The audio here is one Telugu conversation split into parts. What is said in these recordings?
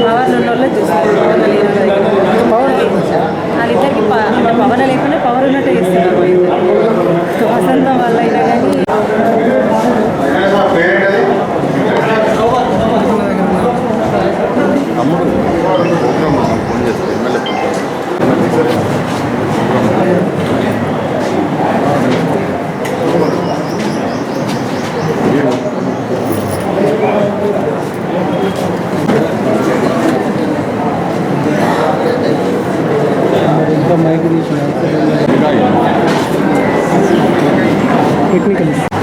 పవర్ ఉన్న వాళ్ళే చూస్తారు. పవర్ వాళ్ళిద్దరికి అంటే పవర్ లేకుండా పవర్ ఉన్నట్టే చేస్తున్నారు వసంతం వల్ల అయినా కానీ technically.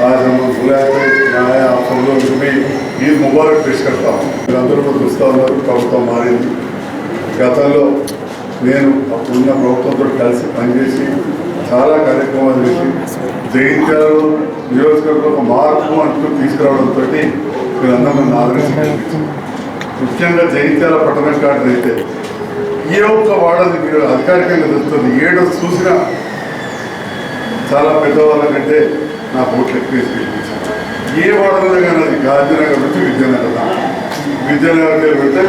ಆ ನಮ್ಮ ಗುಲಾಬಿ ನ್ಯಾಯ ಆ ಸಂದರ್ಭದಲ್ಲಿ ఈ ముబారక్ తీసుకెళ్తాం మీరందరూ కూడా చూస్తూ ఉన్నారు ప్రభుత్వం మారింది. గతంలో నేను అప్పుడున్న ప్రభుత్వంతో కలిసి పనిచేసి చాలా కార్యక్రమాలు చేసి జయించాలో నియోజకవర్గంలో ఒక మార్పు అంటూ తీసుకురావడంతో మీరందరూ ఆదరించి ముఖ్యంగా జయించాల పట్టణం కార్డు అయితే ఏ ఒక్క వాడది మీరు అధికారికంగా దొరుకుతుంది ఏడో చూసినా చాలా పెద్దవాళ్ళకంటే నా ఓట్లు ఎక్కువ గెలిపించాను ఏ వాడలో కానీ అది గాంధీనగర్ నుంచి విద్యానగర్ దాకా. విద్యానగర్ దగ్గర పెడితే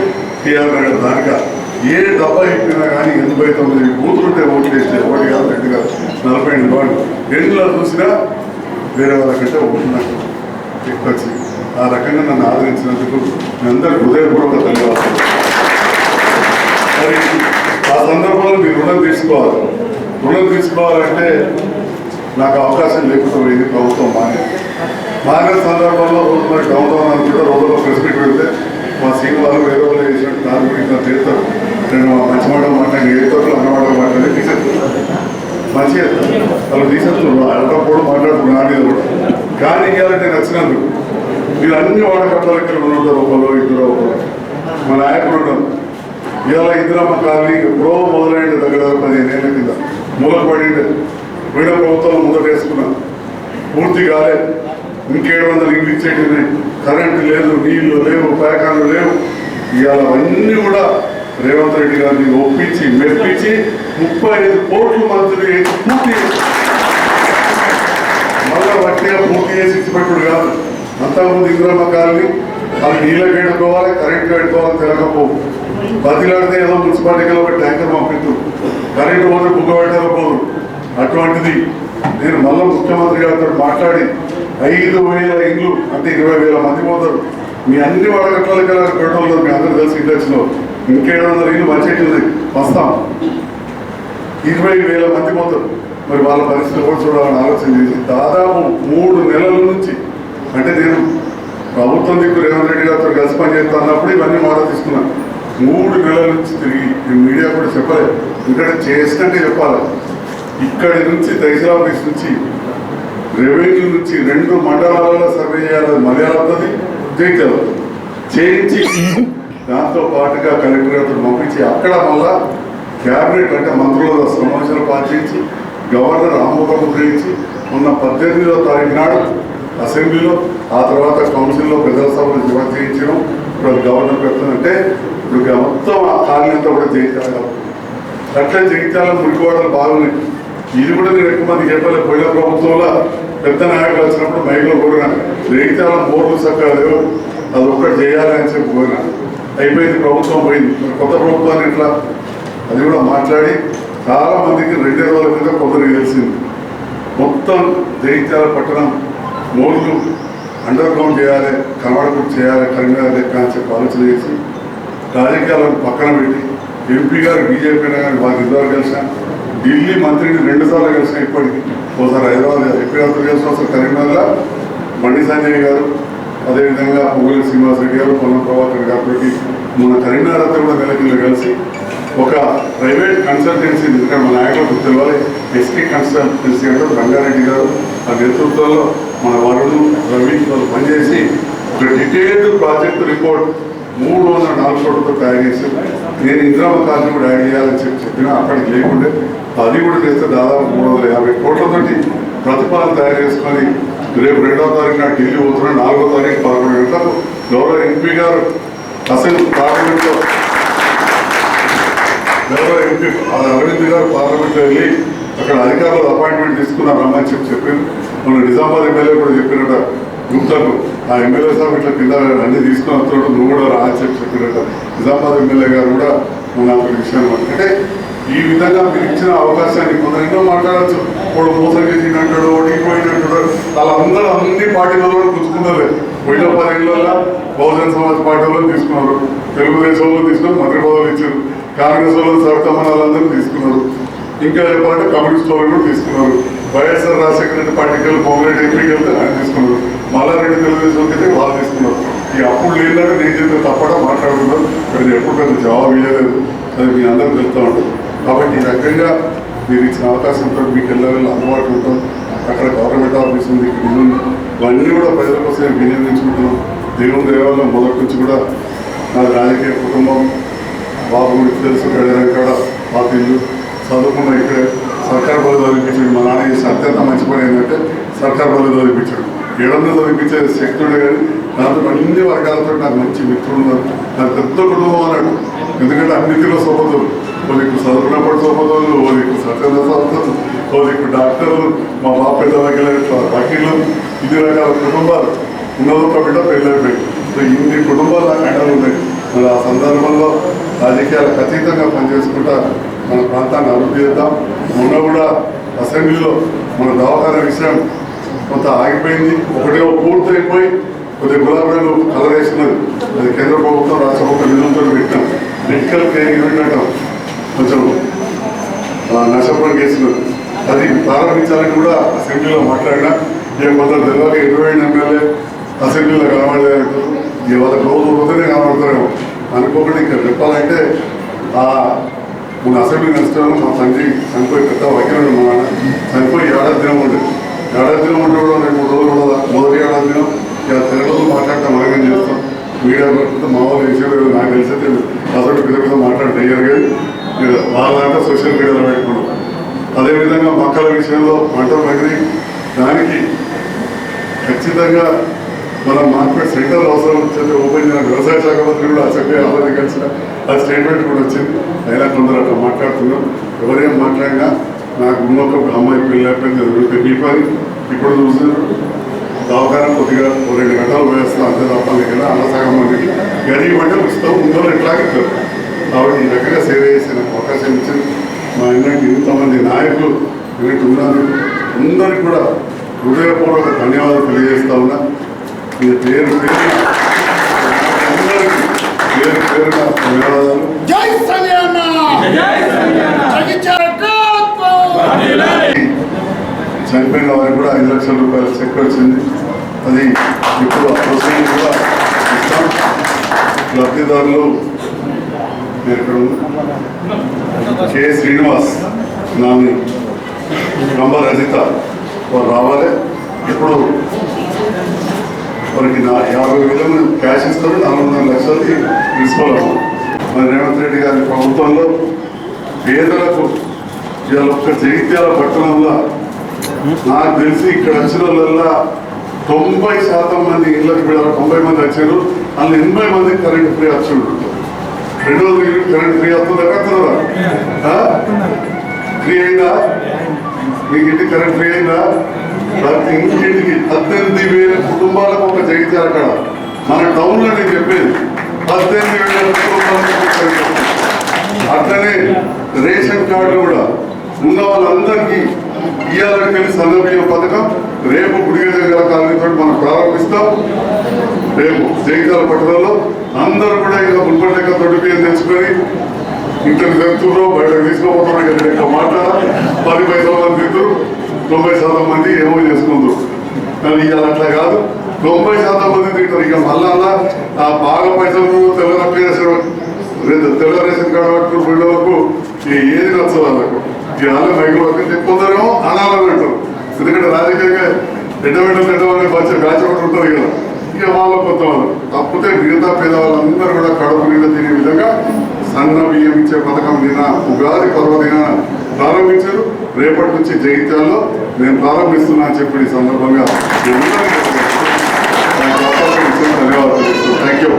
టీఆర్ నగర్ దాకా. ఏ డబ్బా ఎక్కినా కానీ ఎనభై తొమ్మిది బూతులుంటే ఓట్లు వేస్తే ఒకటి కాదు రెండు కాదు నలభై ఎనిమిది వాళ్ళు ఎన్నిలో చూసినా వేరే వాళ్ళకంటే ఓట్లు నాకు ఎక్కువ ఆ రకంగా నన్ను ఆదరించినందుకు మీ అందరి హృదయపూర్వక ధన్యవాదాలు. మరి ఆ సందర్భంలో మీరు రుణం తీసుకోవాలి. రుణం తీసుకోవాలంటే నాకు అవకాశం లేకుండా పోయింది ప్రభుత్వం మానే. మానే సందర్భంలో రోజు మరి డౌన్ డౌన్ అనుకుంటే రోజులో ప్రెస్ మీట్ పెడితే మా సీన్ వాళ్ళు వేరే వాళ్ళు చేసినట్టు దాని గురించి నాకు తీరుతారు నేను మా మంచి మాట మాట్లాడి ఏడుతో అన్నమాట మాట్లాడి తీసేస్తాను మంచిగా వాళ్ళు తీసేస్తున్నారు. అడగకపోవడం మాట్లాడుతున్నారు ఆడేది కూడా. కానీ ఇవ్వాలంటే నచ్చినందుకు మీరు అన్ని వాడకట్ల దగ్గర ఉంటారు ఒకరు ఇద్దరు ఒకరు. మా నాయకుడు ఉన్నారు. ఇవాళ ఇందిరమ్మ కాలనీ ఎప్పుడో మొదలైంది దగ్గర దగ్గర పదిహేను ఏళ్ళ కింద మూలకు పడింది వీడ ప్రభుత్వం మొదట వేసుకున్నాం. పూర్తి కాలేదు ఇంకేడు వందలు ఇల్లు ఇచ్చేటి కరెంటు లేదు నీళ్ళు లేవు పేకాలు లేవు. ఇవాళ అన్నీ కూడా రేవంత్ రెడ్డి గారిని ఒప్పించి మెప్పించి ముప్పై ఐదు కోట్లు మంత్రులు చేసి పూర్తి చేసి మళ్ళా వట్టిగా పూర్తి చేసి ఇచ్చిపెట్టుడు కాదు. అంతకుముందు ఇంద్రమ్మ గారిని అది నీళ్ళకి పెట్టుకోవాలి కరెంట్ పెట్టుకోవాలి తెలకపోవు బతిలాడితే ఏదో మున్సిపాలిటీలో ఒక ట్యాంకర్ పంపిస్తూ కరెంటు పోతే బుగ్గ పెట్టకపోదు అటువంటిది నేను మళ్ళీ ముఖ్యమంత్రి గారితో మాట్లాడి ఐదు వేల ఇండ్లు అంటే ఇరవై వేల మంది పోతారు. మీ అన్ని వడగట్ల పెట్రోల్ మీ అందరూ తెలిసి ఇండక్షన్లో ఇంకేడు వందల ఇల్లు మంచి వస్తాం. ఇరవై వేల మంది పోతారు. మరి వాళ్ళ పరిస్థితి కూడా చూడాలని ఆలోచన చేసి దాదాపు మూడు నెలల నుంచి అంటే నేను ప్రభుత్వం దిక్కు రేవంత్ రెడ్డి గారితో కలిసి పనిచేస్తున్నప్పుడు ఇవన్నీ మాట తీసుకున్నాను మూడు నెలల నుంచి తిరిగి మీడియా కూడా చెప్పలేదు. ఇక్కడ చేసినట్టే చెప్పాలి. ఇక్కడి నుంచి తహసీల్ ఆఫీస్ నుంచి రెవెన్యూ నుంచి రెండు మండలాలలో సర్వే చేయాలి మలయాళది జైత్యాల చేయించి దాంతో పాటుగా కలెక్టర్ పంపించి అక్కడ మళ్ళా క్యాబినెట్ అంటే మంత్రుల సమావేశాలు పాటించి గవర్నర్ ఆమోదం గ్రహించి ఉన్న పద్దెనిమిదో తారీఖు నాడు అసెంబ్లీలో ఆ తర్వాత కౌన్సిల్లో ప్రజల సభలు జమ చేయించడం ఇప్పుడు గవర్నర్ పెడుతుందంటే ఇప్పుడు మొత్తం ఆ కాలనీ అంతా కూడా జయించాలి అట్లా జయించాలని మురికివాడలు బాగున్నాయి. ఇది కూడా నేను ఎక్కువ మంది చెప్పలేదు. పోయిన ప్రభుత్వంలో పెద్ద నాయకులు వచ్చినప్పుడు మైలో కూడా జగిత్యాల బోర్డు చక్కగా లేవు. అది ఒక్కటి చేయాలి అని చెప్పి పోయినా. అయిపోయింది ప్రభుత్వం పోయింది. మరి కొత్త ప్రభుత్వాన్ని ఇట్లా అది కూడా మాట్లాడి చాలా మందికి రెండే రోజుల మీద కొందరికి తెలిసింది మొత్తం జగిత్యాల పట్టణం మోర్లు అండర్ గ్రౌండ్ చేయాలి కనబడకుండా చేయాలి కరీంనగర్ లెక్క అని చెప్పి ఆలోచన చేసి రాజకీయాలను పక్కన పెట్టి ఎంపీ గారు బీజేపీ కానీ వారికి ఇద్దరు కలిసాను ఢిల్లీ మంత్రిని రెండుసార్లు కలిసిన ఇప్పటికి ఒకసారి హైదరాబాద్ ఎంపీ గారితో కరీంనగర్లో బండి సంజయ్ గారు అదేవిధంగా పొంగులి శ్రీనివాస్ రెడ్డి గారు పొన్నం ప్రభాకర్ గారితో మన కరీంనగర్ అంతా కూడా కలెక్టర్లు కలిసి ఒక ప్రైవేట్ కన్సల్టెన్సీ ఎందుకంటే మన నాయకులకు తెలియాలి ఎస్కే కన్సల్టెన్సీ అంటే రంగారెడ్డి గారు. ఆ నేతృత్వంలో మన వరుణ్ రవి వాళ్ళు పనిచేసి ఒక డీటెయిల్డ్ ప్రాజెక్ట్ రిపోర్ట్ మూడు వందల నాలుగు కోట్లతో తయారు చేసి నేను ఇందిరామ కాలనీ కూడా యాడ్ చేయాలని చెప్పి చెప్పినా అక్కడికి లేకుండే. అది కూడా చేస్తే దాదాపు మూడు వందల యాభై కోట్లతోటి ప్రతిపాదన తయారు చేసుకొని రేపు రెండవ తారీఖు నాకు ఢిల్లీ పోతున్నా నాలుగో తారీఖు పదకొండు గంటలకు గౌరవ ఎంపీ గారు అసలు పార్లమెంట్లో గౌరవ ఎంపీ అరవింద్ గారు పార్లమెంట్లో వెళ్ళి అక్కడ అధికారులు అపాయింట్మెంట్ తీసుకున్నారు రమ్మని చెప్పి చెప్పారు. మన నిజామాబాద్ ఎమ్మెల్యే కూడా చెప్పినట గుప్తకు ఆ ఎమ్మెల్యే సాబ్ ఇట్లా కింద అన్ని తీసుకుని వస్తున్నాడు నువ్వు కూడా రా అని నిజామాబాద్ ఎమ్మెల్యే గారు కూడా నాకు విషయం అంటే ఈ విధంగా మీరు ఇచ్చిన అవకాశాన్ని కొందరు ఎన్నో మాట్లాడచ్చు. వాడు మోసం చేసినట్టాడు అలా వాళ్ళందరూ అన్ని పార్టీలలో కూడా పుచ్చుకున్నారు పోయిన పదేళ్ళలో బహుజన సమాజ్ పార్టీలో తీసుకున్నారు. తెలుగుదేశంలో తీసుకుని తీసుకున్నారు మంత్రి పదవులు ఇచ్చారు. కాంగ్రెస్ వాళ్ళు సవితమ్మ వాళ్ళందరూ తీసుకున్నారు. ఇంకా చెప్పాలంటే కమ్యూనిస్ట్ వాళ్ళు కూడా తీసుకున్నారు. వైఎస్ఆర్ రాజశేఖర రెడ్డి పార్టీకి వెళ్ళి పొంగిరెడ్డి ఎంపీకి వెళ్తే ఆయన తీసుకున్నారు. మాలారెడ్డి తెలుగుదేశం అయితే వాళ్ళు తీసుకున్నారు. ఈ అప్పుడు లేదంటే నేను చెప్పిన తప్పడా మాట్లాడుకున్నాను కానీ ఎప్పుడు పెద్ద జవాబు ఇవ్వలేదు అది మీ అందరూ తెలుస్తూ ఉంటుంది కాబట్టి ఈ రకంగా మీరు ఇచ్చిన అవకాశంతో మీకు వెళ్ళాలి అందుబాటులో ఉంటాం. అక్కడ గవర్నమెంట్ ఆఫీస్ ఉంది ఇక్కడ ఉంది. ఇవన్నీ కూడా ప్రజల కోసం వినియోగించుకుంటున్నాం దేవుని దేవాలయం మొదటి నుంచి కూడా నా రాజకీయ కుటుంబం బాబు గురించి తెలుసు గడియార పాత ఇల్లు. చదువుకున్న ఇక్కడే సర్కార్ బదులు చదివించాడు మా నాన్న చేసిన అత్యంత మంచి పని ఏంటంటే సర్కార్ బదులు చదివించాడు ఏడన్నా చదివించే శక్తి ఉండే కానీ దాంతో అన్ని వర్గాలతో నాకు మంచి మిత్రులు ఉన్నారు నాకు పెద్ద కుటుంబం అన్నాడు ఎందుకంటే అన్నిటిలో సోమతులు ఓ దిక్కు చదువుకున్నప్పుడు సోపతులు ఓ దిక్కు సత్యంగా డాక్టర్లు మా బాబు పెద్ద వకీలు వకీలు ఇది రకాల కుటుంబాలు. ఉన్నదొక బిడ్డ పెళ్ళైపోయి సో ఇన్ని కుటుంబాలు నాకు అండలు ఉన్నాయి. మరి ఆ సందర్భంలో రాజకీయాలకు అతీతంగా పనిచేసుకుంటా మన ప్రాంతాన్ని అభివృద్ధి చేద్దాం. మొన్న కూడా అసెంబ్లీలో మన దవాఖాన విషయం కొంత ఆగిపోయింది. ఒకటే పూర్తయిపోయి కొద్ది కొద్దిగా గులాబీ రంగు కలర్ వేసినది అది కేంద్ర ప్రభుత్వం రాష్ట్ర ప్రభుత్వం నిధులతో పెట్టాం మెడికల్ కేర్ యూనిట్ అంటాం కొంచెం ఆ, చేసినది అది ప్రారంభించాలని కూడా అసెంబ్లీలో మాట్లాడినా ఇక కొంత తెల్లాలి ఇరవై ఎమ్మెల్యే అసెంబ్లీలో కనబడలేదు. ఇవాళ రోజు రోజునే కనబడతారేమో. అనుకోకుండా ఇంకా చెప్పాలంటే ఆ మన అసెంబ్లీ నష్టంలో మా తండ్రి చనిపోయి పెద్ద వకీలుడు మా చనిపోయి ఏడాది దినం ఉండేది ఏడాది దినం ఉంటే కూడా రెండు మూడు రోజులు ఉండదా మొదటి ఏడాది దినం ఇక తెలుగులో మాట్లాడటం మనమేం చేస్తాం. మీడియా పడుతుంటే మా వాళ్ళు వేసేది నాకు తెలిసైతే అసలు పెద్ద పెద్ద మాట్లాడితే కానీ వాళ్ళంటే సోషల్ మీడియాలో పెట్టుకున్నాం అదేవిధంగా మక్కల విషయంలో పంట ప్రగతి దానికి ఖచ్చితంగా మనం మార్కెట్ సెంటర్ అవసరం వచ్చింది. ఓపెన్ చేయాలి వ్యవసాయ శాఖ మంత్రి కూడా అసెంబ్లీ ఆల్రెడీ కలిసిన ఆ స్టేట్మెంట్ కూడా వచ్చింది. అయినా కొందరు అట్లా మాట్లాడుతున్నాం ఎవరేం మాట్లాడినా నాకు ఇంకొక అమ్మాయి పెళ్ళి అయిపోయింది అది ఇప్పుడు చూస్తున్నారు దవాఖాన కొద్దిగా రెండు గంటలు వేస్తాం అంతే తప్ప కదా? అన్న సగం మందికి గరీబ్ అంటే ఉచితం ఉందో ఎట్లాగే ఇస్తారు కాబట్టి ఈ రకంగా సేవ చేసే నాకు అవకాశం ఇచ్చింది మా ఇంటికి ఇంతమంది నాయకులు ఇలాంటి ఉన్నారు అందరికి కూడా హృదయపూర్వక ధన్యవాదాలు తెలియజేస్తా ఉన్నా. మీ పేరు పేరు అందరికీ పేరు పేరున ధన్యవాదాలు జై సంజయన్న జగించారు చనిపోయిన వారికి కూడా ఐదు లక్షల రూపాయల చెక్ వచ్చింది. అది ఇప్పుడు ఆ ప్రొసీజర్ కూడా ఇస్తాం. లబ్ధిదారులు కె శ్రీనివాస్ నాని నంబర్ రజిత. వారు రావాలి. ఇప్పుడు వారికి నా యాభై వేలు క్యాష్ ఇస్తారు. నాలుగున్నర లక్షలకి తీసుకోవాలి మరి రేవంత్ రెడ్డి గారి ప్రభుత్వంలో పేదలకు ఇవాళ ఒక్క జగిత్యాల పట్టణంలో నాకు తెలిసి ఇక్కడ వచ్చిన వాళ్ళ తొంభై శాతం మంది ఇళ్ళకి వీళ్ళ తొంభై మంది వచ్చారు. అందులో ఎనభై మంది కరెంట్ ఫ్రీ వచ్చిండ్రు రెండు వందల కరెంట్ ఫ్రీ వస్తుందా కడుతున్నారా ఫ్రీ అయిందా? మీకు ఇంటి కరెంట్ ఫ్రీ అయిందా? ప్రతి ఇంటికి పద్దెనిమిది వేల కుటుంబాలకు ఒక జగిత్యాల అక్కడ మన టౌన్లో నేను చెప్పేది పద్దెనిమిది వేల కుటుంబాలకు అట్లనే రేషన్ కార్డు కూడా ఉన్న వాళ్ళందరికీ ఇయ్యాలని కలిసి పథకం రేపు గుడిగ దగ్గర కాలనీతో మనం ప్రారంభిస్తాం. రేపు జగిత్యాల పట్టణంలో అందరూ కూడా ఇక మున్పటి లెక్క తొట్టి బియ్యం తెచ్చుకొని ఇంటికి తెచ్చుకున్నారు బయట తీసుకోబోతున్నారు ఇక్కడ లెక్క మాట పది పైసల మంది తింటారు తొంభై శాతం మంది ఏమో చేసుకుంటారు కానీ ఇవాళ అట్లా కాదు. తొంభై శాతం మంది తింటారు. ఇక మళ్ళా ఆ బాగా పైసలు తెల్ల రేపు తెల్ల రేషన్ కార్డు పట్టుకుని పిల్లలకు ఏది నచ్చదు వాళ్ళకు? ఈ వాళ్ళ మైకులు పక్కన కొందరేమో అనాలని అంటారు ఎందుకంటే రాజకీయంగా ఎడ్డబెట్ట ఎడ్డబడి బచ్చ బ్యాచ్ ఒకటి ఉంటారు కదా. ఇక వాళ్ళ కొత్త వాళ్ళు తప్పితే మిగతా పేదవాళ్ళందరూ కూడా కడుపు నిండా తినే విధంగా సన్న బియ్యం ఇచ్చే పథకం నిన్న ఉగాది పర్వదిన ప్రారంభించారు. రేపటి నుంచి జగిత్యాల్లో నేను ప్రారంభిస్తున్నా అని చెప్పి ఈ సందర్భంగా ధన్యవాదాలు థ్యాంక్ యూ.